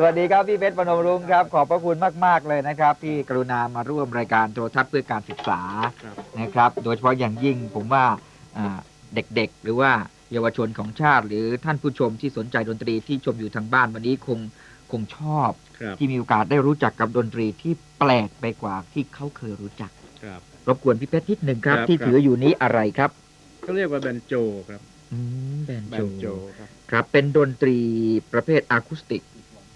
สวัสดีครับพี่เพชรพนมรุ้งครับ ขอบพระคุณมาก ๆ เลยนะครับ ที่กรุณามาร่วมรายการโทรทัศน์เพื่อการศึกษาครับ นะครับ โดยเฉพาะอย่างยิ่งผมว่าอ่าเด็กๆ หรือว่าเยาวชนของชาติ หรือท่านผู้ชมที่สนใจดนตรีที่ชมอยู่ทางบ้านวันนี้คงคงชอบ ครับที่มีโอกาสได้รู้จักกับดนตรีที่แปลกไปกว่าที่เขาเคยรู้จัก ครับ รบกวนพี่เพชรนิดหนึ่งครับ ครับที่ครับ ถืออยู่นี้อะไรครับเขาเรียกว่าแบนโจครับอืมแบนแบโจนโจครับ ครับเป็นดนตรีประเภทอะคูสติก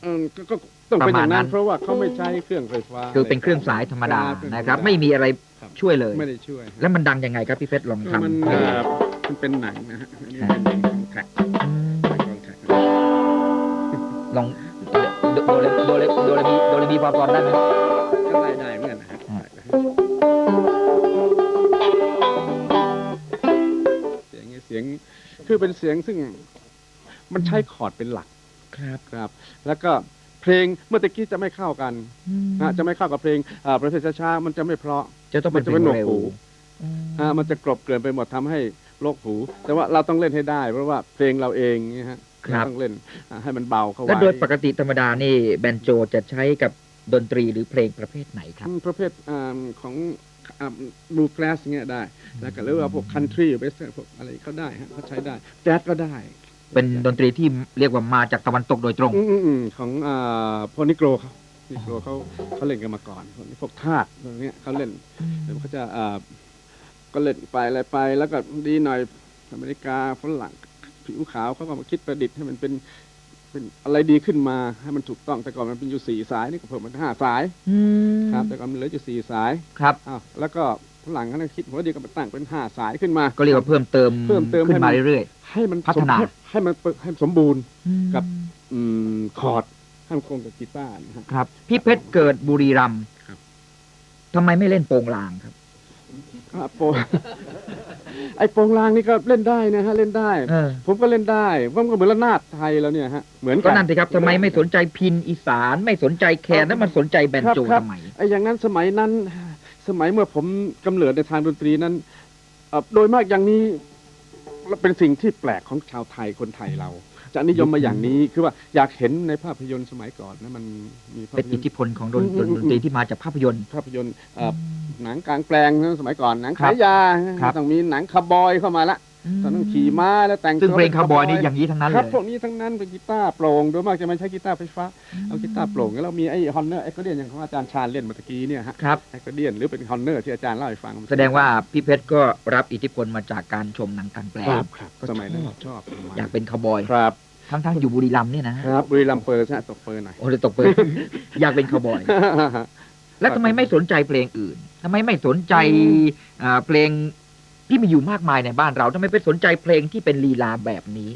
อืมก็ก็ต้องเป็นอย่างประมาณนั้นั้นนเพราะว่าเขาไม่ใช้เครื่องไฟฟ้าคือเป็นเครื่องสายธรรมดาเคองนะครับธมดาไม่มีอะไรครับช่วยเลย ไม่ได้ช่วยแล้วมันดังยังไงครับพี่เพชรลองก็ทำมันให้เอ่ดูอมันเป็นหนังนะฮะอันนี้เป็นหนังของแท็กอืมของแท็กลองโดโดเรโดเรโดเรมีโดเรมีพอตอนได้ไหม ก็ได้ได้เหมือนกันนะฮะอ่า เสียงเสียงคือเป็นเสียงซึ่ง มันใช้คอร์ดเป็นหลัก ครับ ครับ แล้วก็เพลงเมื่อตะกี้จะไม่เข้ากันนะจะไม่เข้ากับเพลงอ่าประเภทช้าๆมันจะไม่เพราะ จะต้องเป็นมันจะเป็นหนวกเร็วหูอ่ามันจะกรบเกลื่อนไปหมดทำให้โรคหู แต่ว่าเราต้องเล่นให้ได้ เพราะว่าเพลงเราเองเนี่ยฮะครับเราต้องเล่นอ่าให้มันเบาเข้าไว้และโดยปกติธรรมดานี่แบนโจจะใช้กับดนตรีหรือเพลงประเภทไหนครับ อืมประเภทอ่าของบลูแกรสเงี้ยได้ แล้วก็หรือว่าพวกคันทรีเวสเทิร์นพวกอะไรเขาได้ฮะเขาใช้ได้แจ๊สก็ได้ เป็นดนตรีที่เรียกว่ามาจากตะวันตกโดยตรง อืมอืมอืมของอ่าพวกนิโกรเขานิโกรเขาเขาเล่นกันมาก่อนพวกนี้พวกทาสพวกเนี้ยเขาเล่นเขาจะอ่าก็เล่นไปอะไรไป แล้วก็ดีหน่อยอเมริกาฝรั่งผิวขาวเขาก็มาคิดประดิษฐ์ให้มันเป็นเป็นอะไรดีขึ้นมาให้มันถูกต้องแต่ก่อนมันเป็นอยู่สี่สายนี่ก็เพิ่มเป็นห้าสาย อืมครับแต่ก่อนมันเหลืออยู่สี่สายครับอ้าวแล้วก็ ฝรั่งเขาคิดหัวดีก็มาตั้งเป็นห้าสายขึ้นมา ก็เรียกว่าเพิ่มเติมเพิ่มเติมขึ้นมาให้มันเรื่อยให้มันพัฒนาสมให้ให้มันเปิดให้สมบูรณ์ๆกับอืมคอร์ดให้มันคงกับกีตาร์นะฮะครับ พี่เพชรเกิดบุรีรัมย์ครับทำไมไม่เล่นโปงลางครับอะโปงไอ้โปงลางนี่ก็เล่นได้นะฮะเล่นได้เออผมก็เล่นได้ผมก็เหมือนระนาดไทยแล้วเนี่ยฮะเหมือนก็กันนั่นสิครับทำไมไม่สนใจพินอีสาน ไม่สนใจแคนแล้วมันสนใจแบนโจครับทำไมไอ้อย่างนั้นสมัยนั้น สมัยเมื่อผมกำเนิดในทางดนตรีนั้นเอ่อโดยมากอย่างนี้เป็นสิ่งที่แปลกของชาวไทยคนไทยเรา จะนิยมมาอย่างนี้คือว่าอยากเห็นในภาพยนตร์สมัยก่อนนะมันมีภาพเป็นยอินทตร์ธิพลของดนอืมอืมอืมดนตรีที่มาจากภาพยนตร์ ภาพยนตร์เอ่อหนังกลางแปลงนะสมัยก่อนหนังครับขายยาครับ ต้องมีหนังคาร์บอยเข้ามาละ ตอนนั้น ขี่ม้าแล้วแต่งซึ่งตัวเพลงป็นคาร์บอยนี่อย่างนี้ทั้งนั้นคเลรับยพวกนี้ทั้งนั้นเป็นกีตาร์โปร่งโดยมากจะไม่ใช้กีตาร์ไฟฟ้าเอากีตาร์โปร่งแล้วเรามีไอ้ฮอนเนอร์ไอ้ก็เดียนอย่างของอาจารย์ชาญเล่นเมื่อตะกี้เนี่ยฮะครับไอ้ก็เดียนหรือเป็นฮอนเนอร์ที่อาจารย์เล่าให้ฟัง แสดงว่าพี่เพชรก็รับอิทธิพลมาจากการชมหนังกลางแปลคงรับครับก็สมัยนั้นชอบชอบอยากเป็นคาวบอยครับทั้งๆอยู่บุรีรัมย์เนี่ยนะฮะครับบุรีรัมย์เปิดฮะตกเปิดหน่อยโอ้เลยตกเปิดอยากเป็นคาวบอย แล้วทำไมไม่สนใจเพลงอื่นทำไมไม่สนใจอ่าเพลง ที่มีอยู่มากมายในบ้านเราทำไมไปสนใจเพลงที่เป็นลีลาแบบนี้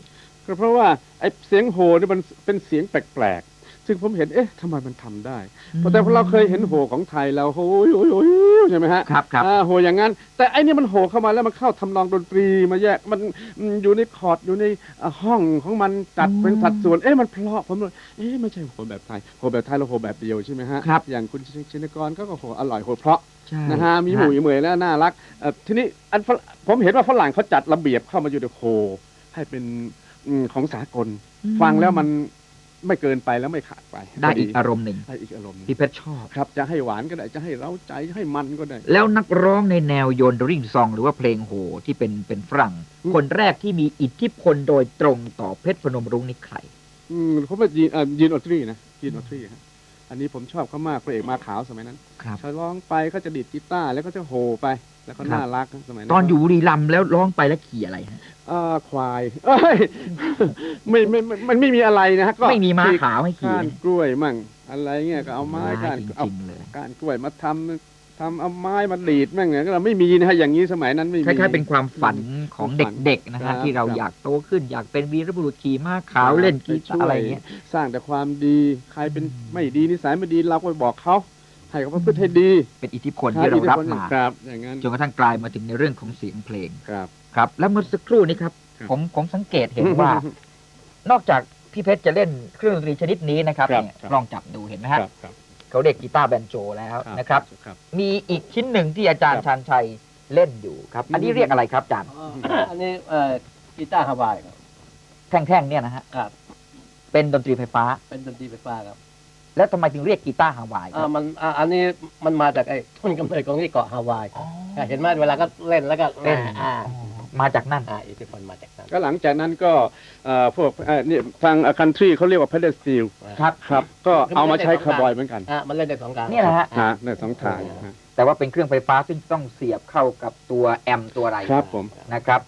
ก็เพราะว่าไอ้เสียงโหนี่มันเป็นเสียงแปลกๆ ซึ่งผมเห็นเอ๊ะทำไมมันทำได้เพราะแต่พอเราเคยเห็นโหของไทยแล้วโหยโหยโหยใช่ไหมฮะครับครับ อ่าโหอย่างนั้น แต่ไอ้นี่มันโหเข้ามาแล้วมันเข้าทำนองดนตรีมาแยกมันอืมอยู่ในคอร์ดอยู่ในอ่าห้องของมันจัดอืมเป็นสัดส่วนเอ๊ะมันเพราะผมเลยเอ๊ะไม่ใช่โหแบบไทยโหแบบไทยเราโหแบบเดียวใช่ไหมฮะครับ อย่างคุณชินกรเขาก็โหอร่อยโหเพราะ ใช่ นะฮะมีหมูมีเหมยแล้วน่ารักเอ่อทีนี้อันฝรผมเห็นว่าฝรั่งเขาจัดระเบียบเข้ามาอยู่ในโหให้เป็นอืมของสากลฟังแล้วมันไม่เกินไปแล้วไม่ขาดไปได้พอีกอารมณ์หนึ่งได้อีกอารมณ์หนึ่งพี่เพชรชอบ ครับ จะให้หวานก็ได้จะให้เร้าใจจะให้มันก็ได้ แล้วนักร้องในแนวโยนดริงซองหรือว่าเพลงโหที่เป็นเป็นฝรั่ง อืม คนแรกที่มีอิทธิพลโดยตรงต่อเพชรพนมรุ้งนี่ใคร อืมเขาเป็นยีนเอ่อยีนออตรีนะยีนออตรีฮะ อันนี้ผมชอบเขามากพระเอกมาขาวสมัยนั้นครับ เขาร้องไปเขาจะดีดกีตาร์แล้วก็จะโหไป แล้วก็ครับน่ารักสมัยนั้นตอนอยู่บุรีรัมย์แล้วร้องไปแล้วขี่อะไรฮะ เอ่อควายเอ้ยไม่ไม่ไม่มันไม่มีอะไรนะฮะก็ไม่มีม้าขาวให้ขี่ก้านกล้วยมั่งอะไรเงี้ยก็เอาไม้ก้านจเอาริงๆเลย ก้านกล้วยมาทำ ทำเอาไม้มาดีดมั่งเนี่ยก็เราไม่มีนะฮะอย่างนี้สมัยนั้นไม่มีคล้ายๆเป็นความฝันของความฝันเด็กๆนะครัฮะบที่เราครับอยากโตขึ้นอยากเป็นวีรบุรุษขี่ม้าขาวเล่นกีตาร์อะไรอย่างเงี้ยสร้างแต่ความดีใครเป็นอืมไม่ดีนิสัยไม่ดีเราก็ไปบอกเขาให้เขาประพฤติให้ดีเป็นอิทธิพลที่เรารับมาครับอย่างนั้นจนกระทั่งกลายมาถึงในเรื่องของเสียงเพลงครับ ครับ แล้วเมื่อสักครู่นี้ครับครับผมผมสังเกตเห็นว่า นอกจากพี่เพชรจะเล่นเครื่องดนตรีชนิดนี้นะครับครับเนี่ยครับลองจับดูเห็นไหมครัฮะบครับ เขาเรียกกีตาร์แบนโจแล้วนะครับครับมีอีกชิ้นหนึ่งที่อาจารย์ครับชานชัยเล่นอยู่ครับ อันนี้อืมเรียกอะไรครับอาจารย์อันนี้เอ่อกีตาร์ฮาวายครับแท่งๆเนี่ยนะฮะครับเเป็นดนตรีไฟฟ้า เป็นดนตรีไฟฟ้าครับ แล้วทำไมถึงเรียกกีตาร์ฮาวายคอ่ารับมันอ่าอันนี้มันมาจากไอ้ต้นกำเนิดของที่เกาะฮาวายอ๋ออ่าเห็นไหมเวลาก็เล่นแล้วก็เล่นอ่าอ๋อ มาจากนั่นอ่าอิทธิพลมาจากนั้นก็หลังจากนั้นก็เอ่อพวกเอ่อนี่ทางคันทรีเขาเรียกว่า pedal steel ครับ ครับ ก็เอามาใช้คาร์บอยเหมือนกันอ่ามันเล่นได้สองทางเนี่ยนะฮะ ฮะในสองทางฮะแต่ว่าเป็นเครื่องไฟฟ้าซึ่งต้องเสียบเข้ากับตัวแอมป์ตัวอะไรครับผม นะครับ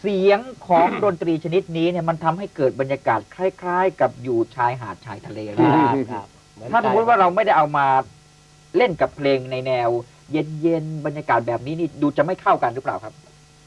เสียงของ ดนตรีชนิดนี้เนี่ยมันทำให้เกิดบรรยากาศคล้าย ๆ กับอยู่ชายหาดชายทะเลเลยคนะรับครับเหอนถ้าสมมติว่าเราไม่ได้เอามาเล่นกับเพลงในแนว เย็นๆบรรยากาศแบบนี้นี่ดูจะไม่เข้ากันหรือเปล่าครับ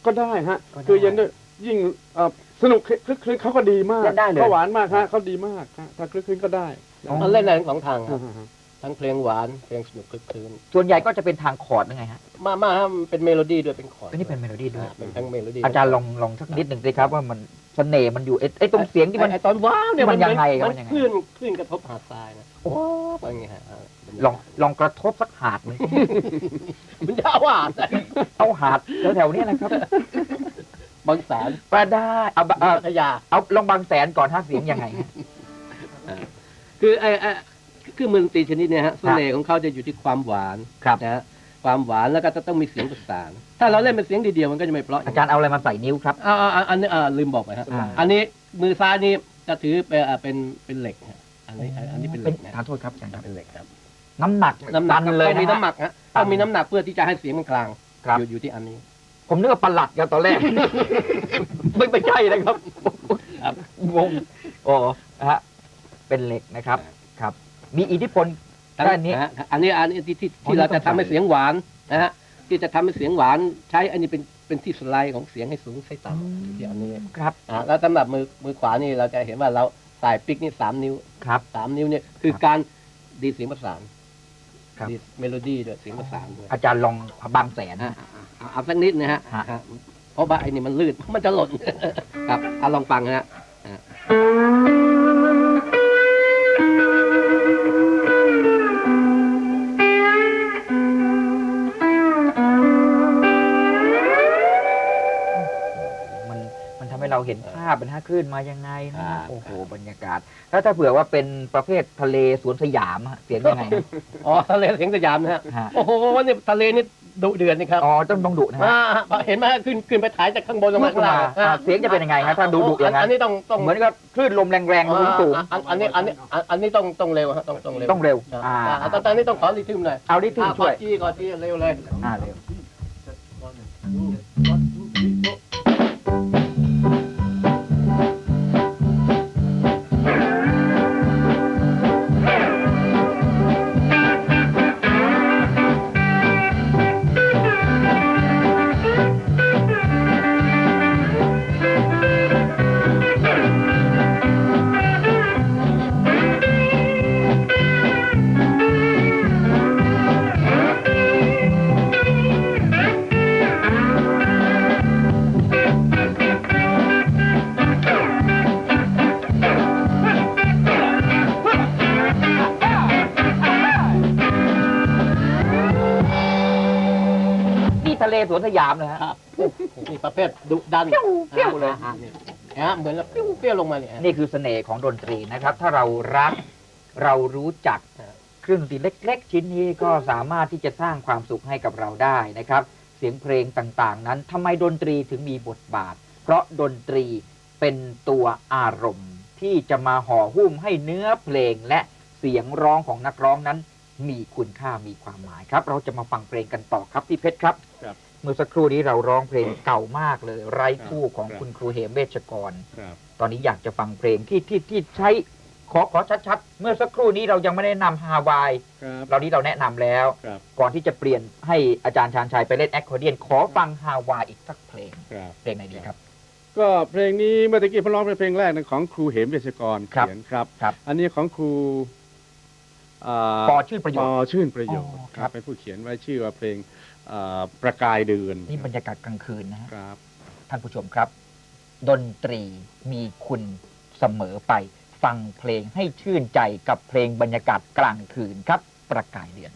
ก็ได้ฮะ ก็ได้คือเย็นด้วยยิ่งเอ่อสนุกคลึกคลึกเขาก็ดีมากเล่นได้เลย เขาหวานมากฮะเขาดีมากฮะถ้าคลึกคลึกก็ได้อ๋อ มันเล่นได้ทั้งสองทางคฮะรับฮะฮะทั้งเพลงหวานเพลงสนุกคลึกคลื้นส่วนใหญ่ก็จะเป็นทางคอร์ดยังไงฮะมามาฮะมันเป็นเมโลดี้ด้วยเป็นคอร์ดอันนี้เป็นเมโลดี้ด้วยอ่าเป็นทั้งเมโลดี้อาจารย์ลองลองสักนิดหนึ่งสิครับว่ามันเสน่ห์มันอยู่ไอ้ไอ้ตรงเสียงที่มัน ไอ้ตอนว้าวเนี่ยมันยังไงครับมัมันยังไง คลื่นคลื่นกระทบหาดทรายนะโอ้เป็นไงฮะอ่า ลองลองกระทบสักหาดหนึ่ง มันยาวอะเอาหาดแถวๆเนี้นะครับบางแสนก็ได้เอาบะเอาพัทยา เอาลองบางแสนก่อนถ้าเสียงยังไงฮะ คือไอ้ไอ้คือมือดนตรีชนิดเนี้ยฮะเสน่ห์ของเขาจะอยู่ที่ความหวานครับ นะฮะความหวานแล้วก็จะต้องมีเสียงประสาน ถ้าเราเล่นเป็นเสียงเดียวๆมันก็จะไม่เพราะอาจารย์เอาอะไรมาใส่นิ้วครับ อ่าอ่าอ่าอันนี้อ่าลืมบอกไปฮะอ่า อันนี้มือซ้ายนี่จะถือเป็นอ่าเป็นเป็นเหล็กฮะอันนี้อันนี้เป็นเหเป็ล็นกนะทานโทษครับอาจารย์ครับเป็นเหล็กครับ น้ำหนักน้ำหนักตัเลยต้องมีนะน้ำหฮะนักฮะตันต้องมีน้ำหนักเพื่อที่จะให้เสียงมันกลางครับ อยู่อยู่ที่อันนี้ ผมนึกว่าประหลัดครับตอนแรก ไม่ไม่ใช่นะครับครับ งงโอ้ฮะเป็นเหล็กนะครับ ครับ มีอิทธิพล ทั้งด้านนี้ะฮะอันนี้อันนี้ที่ที่อ๋อที่เรานี่ต้จะองทำให้ใส่เสียงหวานนะฮะที่จะทำให้เสียงหวานใช้อันนี้เป็นเป็นที่สไลด์ของเสียงให้สูงให้ต่ำอยู่ที่อันนี้ครับอ่าแล้วสำหรับมือมือขวานี่เราจะเห็นว่าเราสายปิกนี่สามนิ้วครับ สามนิ้วเนี่ยคือครับการดีดเสียงประสาน ครับดีดเมโลดี้ด้วยเสียงประสานด้วยอาจารย์ลองบางแสน อะอะอะเอาสักนิดนะฮะฮะฮะเพราะว่าไอ้นี่มันลื่นมันจะหล่น ครับเอาลองฟังนะฮะอะ เราเห็นภาพเป็นห้าคลื่นมายังไงนะโอ้โหบรรยากาศแล้วถ้าเผื่อว่าเป็นประเภททะเลสวนสยามอะเสียงยังไงฮะ อ๋อทะเลเสียงสยามนะฮะฮะ โอ้โหนี่ทะเลนี่ดุเดือดนี่ครับอ๋อต้องต้องดุนะฮะอ่าเห็นไหมขึ้นขึ้นไปถ่ายจากข้างบนลงมาข้างล่างอ่าเสียงจะเป็นยังไงครับถ้าดุดุอย่างนั้นอันนี้ต้องต้องเหมือนกับคลื่นลมแรงๆลมสูงอ่าอันอันนี้อันนี้อันอันนี้ต้องต้องเร็วฮะต้องต้องเร็วต้องเร็วอ่าอ่าอ่าตอนตอนนี้ต้องขอรีทึมหน่อยเอาดิทึมช่วยอ่าขอจี้ก่อนจี้เร็วเลย อ่าเร็ว นี่ทะเลสวนสยามเลยฮะ ครับนี่ประเภทดุดันเปรี้ยวเปรี้ยวเลย อ่านี่นะฮะเหมือนเราเปรี้ยวเปรี้ยวลงมาเนี่ย นี่คือเสน่ห์ของดนตรีนะครับ ถ้าเรารักเรารู้จักเครื่องดนตรีเล็ก ๆ ชิ้นนี้ก็สามารถที่จะสร้างความสุขให้กับเราได้นะครับ เสียงเพลงต่างๆ นั้นทำไมดนตรีถึงมีบทบาท เพราะดนตรีเป็นตัวอารมณ์ที่จะมาห่อหุ้มให้เนื้อเพลงและเสียงร้องของนักร้องนั้น มีคุณค่ามีความหมายครับ เราจะมาฟังเพลงกันต่อครับพี่เพชรครับ ครับเมื่อสักครู่นี้เราร้องเพลงเก่ามากเลย ไร้คู่ของครับ คุณครูเหมเวชกร ครับตอนนี้อยากจะฟังเพลงที่ที่ที่ใช้ขอขอชัดๆ เมื่อสักครู่นี้เรายังไม่ได้นำฮาวาย ครับเรานี้เราแนะนำแล้ว ครับก่อนที่จะเปลี่ยนให้อาจารย์ชาญชัยไปเล่นแอคคอร์เดียน ขอฟังฮาวายอีกสักเพลง ครับ เพลงไหนดีครับ ก็เพลงนี้เมื่อตะกี้ผมร้องเป็นเพลงแรกนะของครูเหมเวชกรครับเขียนครับ ครับ อันนี้ของครู อ่าปอชื่นประโยปชอน์ชื่นประโยชน์อ๋อคครัรับ บเป็นผู้เขียนไว้ชื่อว่าเพลงอ่าประกายเดือนนี่บรรยากาศกลางคืนนะฮะ ครับ ท่านผู้ชมครับ ดนตรีมีคุณเสมอไป ฟังเพลงให้ชื่นใจกับเพลงบรรยากาศกลางคืนครับ ประกายเดือน